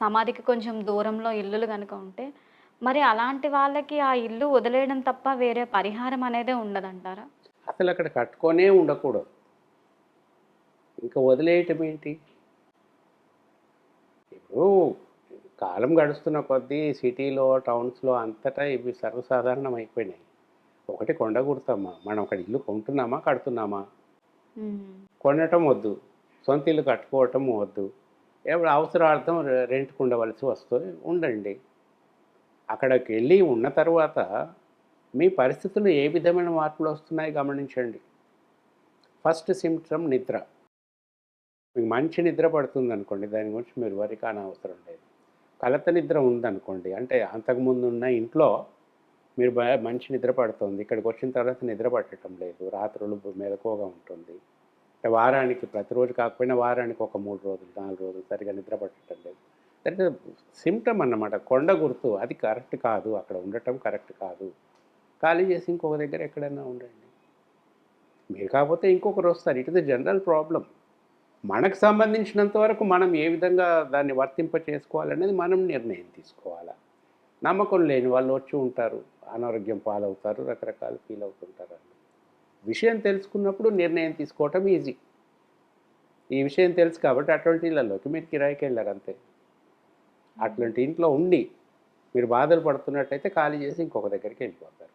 సమాధికి కొంచెం దూరంలో ఇల్లులు కనుక ఉంటే మరి అలాంటి వాళ్ళకి ఆ ఇల్లు వదిలేయడం తప్ప వేరే పరిహారం అనేదే ఉండదంటారా? అసలు అక్కడ కట్టుకొనే ఉండకూడదు. ఇంకా వదిలేయటం ఏంటి? ఇప్పుడు కాలం గడుస్తున్న కొద్దీ సిటీలో టౌన్స్లో అంతటా ఇవి సర్వసాధారణం అయిపోయినాయి. ఒకటి కొండ కుడతామా మనం అక్కడ ఇల్లు కొంటున్నామా? కడుతున్నామా. కొనటం వద్దు. సొంత ఇల్లు కట్టుకోవటం వద్దు. ఎప్పుడు అవసరార్థం రె- రెంట్కి ఉండవలసి వస్తుంది ఉండండి. అక్కడికి వెళ్ళి ఉన్న తర్వాత మీ పరిస్థితులు ఏ విధమైన మార్పులు వస్తున్నాయి గమనించండి. ఫస్ట్ సిమ్టమ్ నిద్ర. మీకు మంచి నిద్ర పడుతుంది అనుకోండి దాని గురించి మీరు వరి కానవసరం లేదు. కలత నిద్ర ఉందనుకోండి అంటే అంతకుముందు ఉన్న ఇంట్లో మీరు మంచి నిద్ర పడుతుంది ఇక్కడికి వచ్చిన తర్వాత నిద్ర పట్టడం లేదు రాత్రులు మెలకువగా ఉంటుంది. వారానికి ప్రతిరోజు కాకపోయినా వారానికి ఒక మూడు రోజులు నాలుగు రోజులు సరిగా నిద్ర పట్టడం లేదు. దట్ సిమ్టమ్ అన్నమాట. కొండ గుర్తు అది కరెక్ట్ కాదు. అక్కడ ఉండటం కరెక్ట్ కాదు. ఖాళీ చేసి ఇంకొక దగ్గర ఎక్కడైనా ఉండండి. మీరు కాకపోతే ఇంకొకరు వస్తారు. It is general problem. మనకు సంబంధించినంత వరకు మనం ఏ విధంగా దాన్ని వర్తింప చేసుకోవాలనేది మనం నిర్ణయం తీసుకోవాలా? నమ్మకం లేని వాళ్ళు వచ్చి ఉంటారు. అనారోగ్యం పాలవుతారు. రకరకాలు ఫీల్ అవుతుంటారు విషయం తెలుసుకున్నప్పుడు నిర్ణయం తీసుకోవటం ఈజీ ఈ విషయం తెలుసు కాబట్టి అటువంటి ఇళ్ళలోకి మీరు కిరాయికి వెళ్ళారు అంతే. అట్లాంటి ఇంట్లో ఉండి మీరు బాధలు పడుతున్నట్టయితే ఖాళీ చేసి ఇంకొక దగ్గరికి వెళ్ళిపోతారు.